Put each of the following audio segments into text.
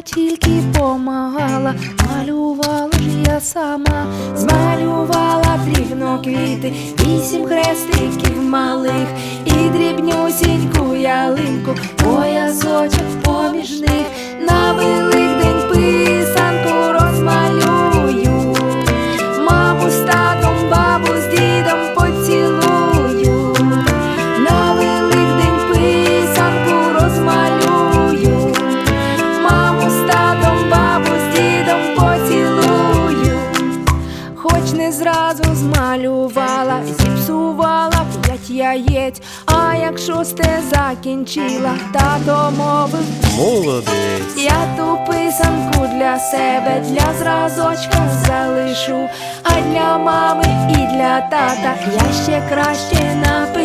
тільки помагала, малювала ж я сама, змалювала дрібно квіти, вісім хрестиків малих, і дрібнюсіньку ялинку, поясочок поміж них. даєть, а якщо сте закінчила, та домовив Молодець. Я ту писанку для себе, для зразочка залишу, а для мами і для тата я ще краще напишу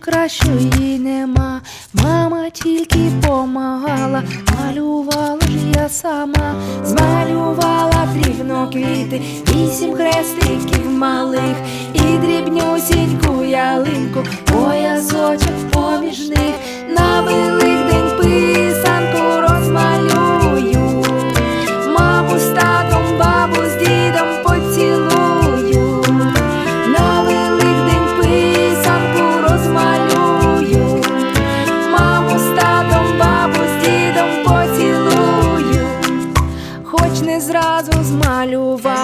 кращої нема, мама тільки помагала, малювала ж я сама, змалювала дрібно квіти, вісім хрестиків малих і дрібнюсі.